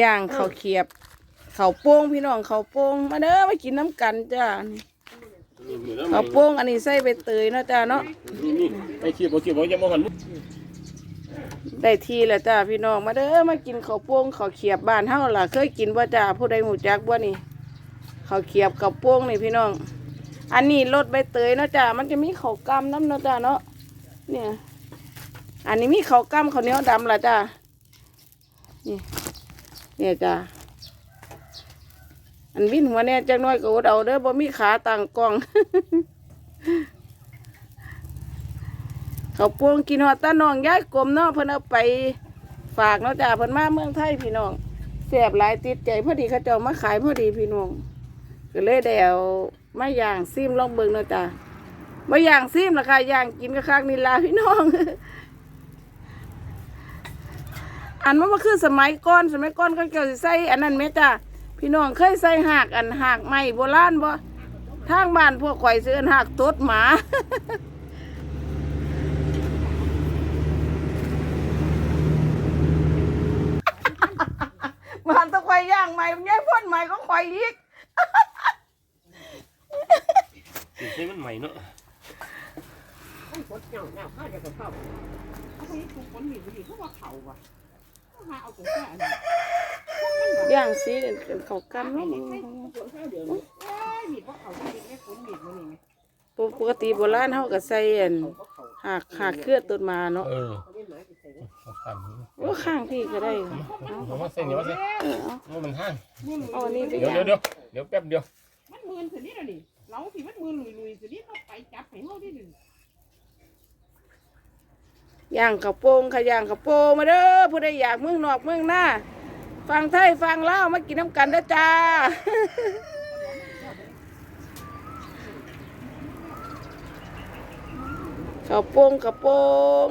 ย่างข้าวเขียบข้าวโป้งพี่น้องข้าวโป้งมาเด้อมากินน้ำกันจ้านี่ข้าวโป้งอันนี้ใส่ใบเตยเนาะจ้าเนาะนี่นี่ไอ้เขียบบ่เขียบบ่ยังบ่หันมุกได้ทีแล้วจ้าพี่น้องมาเด้อมากินข้าวโป้งข้าวเขียบบ้านเฮาล่ะเคยกินบ่จ้าผู้ใดหูจักบ่นี่ข้าวเขียบข้าวโป้งนี่พี่น้อง อันนี้รสใบเตยเนาะจ้ามันจะมีข้าวกล้ำน้ำเนาะจ้าเนาะเนี่ย อันนี้มีข้าวกล้ำข้าวเหนียวดำล่ะจ้านี่ เนี่ยจ้าอันวินหัวเนี่ยจักหน้อยก็อดเอาเด้อบ่มีขาต่างกล้อง เขาปวงกินหอดตาน้องย้ายกลมเนาะเพิ่นเอาไปฝากเนาะจ้าเพิ่นมาเมืองไทยพี่น้องแซ่บหลายติดใจพอดีเขาเจ้ามาขายพอดีพี่น้องก็เลยได้เอามาย่างซิมลองเบิ่งเนาะจ้าไมาย่างซิมราคาย่างกินก็คักนี่ล่ะพี่น้อง อันมันมาคือสมัยก่อนสมัยก่อนก็เกี่ยวสิใส่อันนั้นแม่จ้าพี่น้องเคยใส่หากอันหากไม้โบราณบ่ทางบ้านพวกข่อยซื้ออันหากตดหมามันต้องควายย่างใหม่มันย่ายพ่นใหม่ก็ควายอีกให้มันใหม่เนาะมันกดเงาเงาข้าจะกับเข้าเอาไปถูกคนหนีไปดิเขาว่าเขาว่ะเขา หาเอาตัวแค่อันนี้ย่างสีเนี่ยเป็นเขากำให้เนาะเด็กให้ตัวแค่เดียวนี้เอ้ยหนีเพราะเขาที่เด็กแค่คนหนีมานี่ไงปกติโบราณเขาก็ใส่อันเขาก็เขาหากหากเคลือต้นมาเนาะเออเขาได้หมายไปใส่ได้เอาข้างนี้ว่าข้างพี่ก็ได้เอามาเส้นเดี๋ยวมาเส้นเออเอาว่ามันท่านเอาอันนี้ไปเดี๋ยวย่างเดี๋ยวเดี๋ยวเดี๋ยวแป๊บเดียวมันมืนสินี่ละนี่เราสิมันมืนลุยลุยสินี่เราไปจับให้เขาได้หนึ่ง ย่างกระโปรงขย่างกระโปรงมาเด้อผู้ใดอยากเมืองนอกเมืองหน้าฟังไทยฟังเล่ามากินน้ำกันเด้อจ้าวโปรงกระโปรง